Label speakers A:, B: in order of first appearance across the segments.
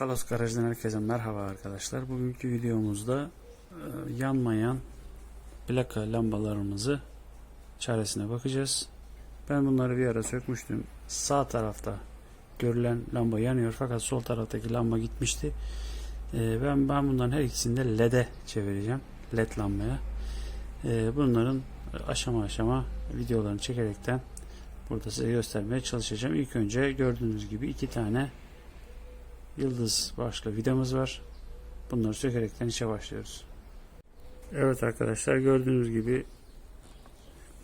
A: Kalos Garaj'dan herkese merhaba arkadaşlar. Bugünkü videomuzda e, yanmayan plaka lambalarımızı çaresine bakacağız. Ben bunları bir ara sökmüştüm. Sağ tarafta görülen lamba yanıyor fakat sol taraftaki lamba gitmişti. E, ben ben bunların her ikisini de LED'e çevireceğim. LED lambaya. E, bunların aşama aşama videolarını çekerekten burada size göstermeye çalışacağım. İlk önce gördüğünüz gibi iki tane yıldız başlı vidamız var. Bunları sökerekten işe başlıyoruz. Evet arkadaşlar gördüğünüz gibi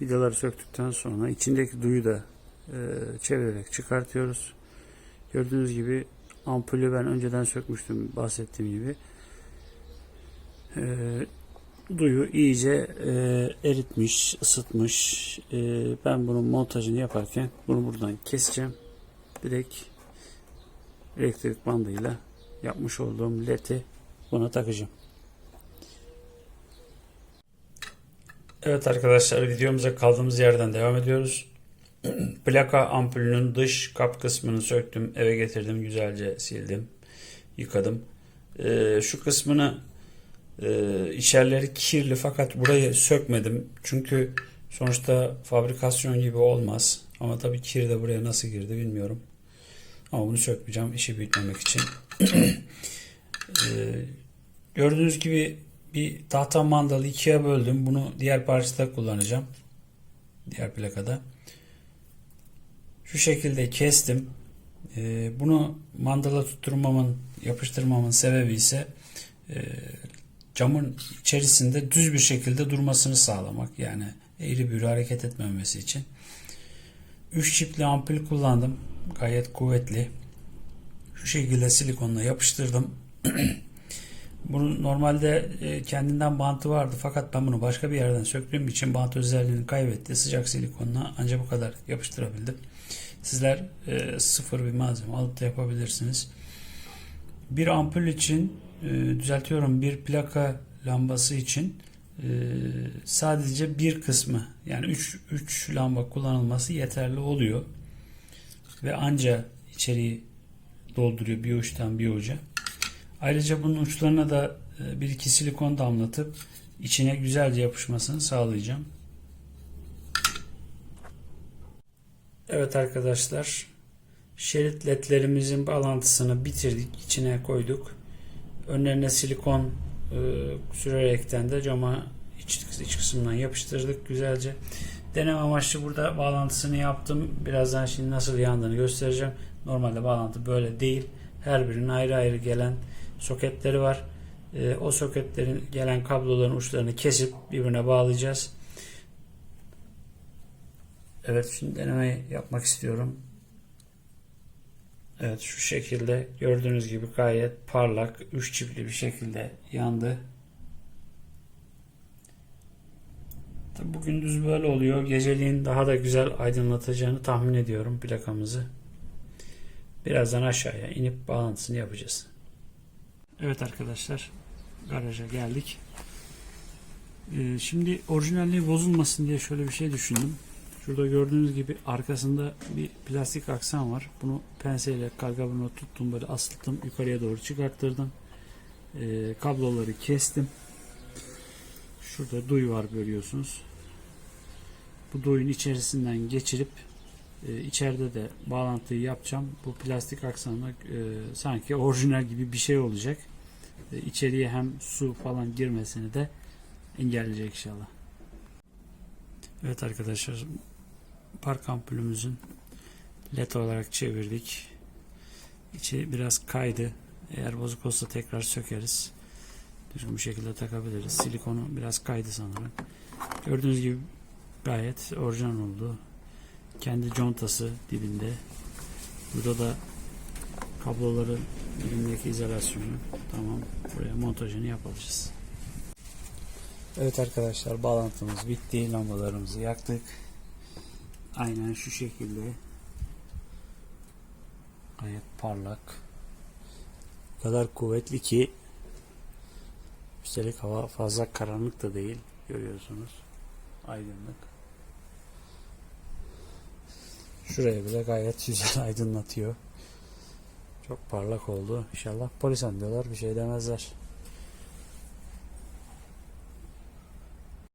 A: vidaları söktükten sonra içindeki duyu da e, çevirerek çıkartıyoruz. Gördüğünüz gibi ampulü ben önceden sökmüştüm bahsettiğim gibi. E, duyu iyice e, eritmiş, ısıtmış. E, ben bunun montajını yaparken bunu buradan keseceğim. Direkt elektrik bandıyla yapmış olduğum led'i buna takacağım. Evet arkadaşlar videomuza kaldığımız yerden devam ediyoruz. Plaka ampulünün dış kap kısmını söktüm. Eve getirdim. Güzelce sildim. Yıkadım. Ee, şu kısmını e, içerileri kirli fakat burayı sökmedim. Çünkü sonuçta fabrikasyon gibi olmaz. Ama tabii kir de buraya nasıl girdi bilmiyorum. Ama bunu sökmeyeceğim işi büyütmemek için. Ee, gördüğünüz gibi bir tahta mandalı ikiye böldüm. Bunu diğer parçada kullanacağım. Diğer plakada. Şu şekilde kestim. Ee, bunu mandala tutturmamın, yapıştırmamın sebebi ise e, camın içerisinde düz bir şekilde durmasını sağlamak. Yani eğri büğrü hareket etmemesi için. 3 çipli ampul kullandım. Gayet kuvvetli. Şu şekilde silikonla yapıştırdım. Bunun normalde e, kendinden bantı vardı fakat ben bunu başka bir yerden söktüğüm için bant özelliğini kaybetti. Sıcak silikonla ancak bu kadar yapıştırabildim. Sizler e, sıfır bir malzeme alıp da yapabilirsiniz. Bir ampul için e, düzeltiyorum bir plaka lambası için e, sadece bir kısmı yani 3 3 lamba kullanılması yeterli oluyor ve anca içeriği dolduruyor bir uçtan bir uca. Ayrıca bunun uçlarına da e, bir iki silikon damlatıp içine güzelce yapışmasını sağlayacağım. Evet arkadaşlar şerit ledlerimizin bağlantısını bitirdik. içine koyduk. Önlerine silikon sürerekten de cama iç, iç kısmından yapıştırdık güzelce. Deneme amaçlı burada bağlantısını yaptım. Birazdan şimdi nasıl yandığını göstereceğim. Normalde bağlantı böyle değil. Her birinin ayrı ayrı gelen soketleri var. E, o soketlerin gelen kabloların uçlarını kesip birbirine bağlayacağız. Evet şimdi deneme yapmak istiyorum. Evet şu şekilde gördüğünüz gibi gayet parlak, üç çiftli bir şekilde yandı. Tabii bu gündüz böyle oluyor. Geceliğin daha da güzel aydınlatacağını tahmin ediyorum plakamızı. Birazdan aşağıya inip bağlantısını yapacağız. Evet arkadaşlar garaja geldik. Ee, şimdi orijinalliği bozulmasın diye şöyle bir şey düşündüm. Şurada gördüğünüz gibi arkasında bir plastik aksan var. Bunu penseyle kargabını tuttum böyle asılttım yukarıya doğru çıkarttırdım. Ee, kabloları kestim. Şurada duy var görüyorsunuz. Bu duyun içerisinden geçirip e, içeride de bağlantıyı yapacağım. Bu plastik aksanla e, sanki orijinal gibi bir şey olacak. E, içeriye hem su falan girmesini de engelleyecek inşallah. Evet arkadaşlar park ampulümüzün led olarak çevirdik. İçi biraz kaydı. Eğer bozuk olsa tekrar sökeriz. Düzgün bir şekilde takabiliriz. Silikonu biraz kaydı sanırım. Gördüğünüz gibi gayet orijinal oldu. Kendi contası dibinde. Burada da kabloları dibindeki izolasyonu. Tamam. Buraya montajını yapacağız. Evet arkadaşlar bağlantımız bitti. Lambalarımızı yaktık. Aynen şu şekilde. Gayet parlak. O kadar kuvvetli ki üstelik hava fazla karanlık da değil. Görüyorsunuz. Aydınlık. Şuraya bile gayet güzel aydınlatıyor. Çok parlak oldu. İnşallah polis diyorlar bir şey demezler.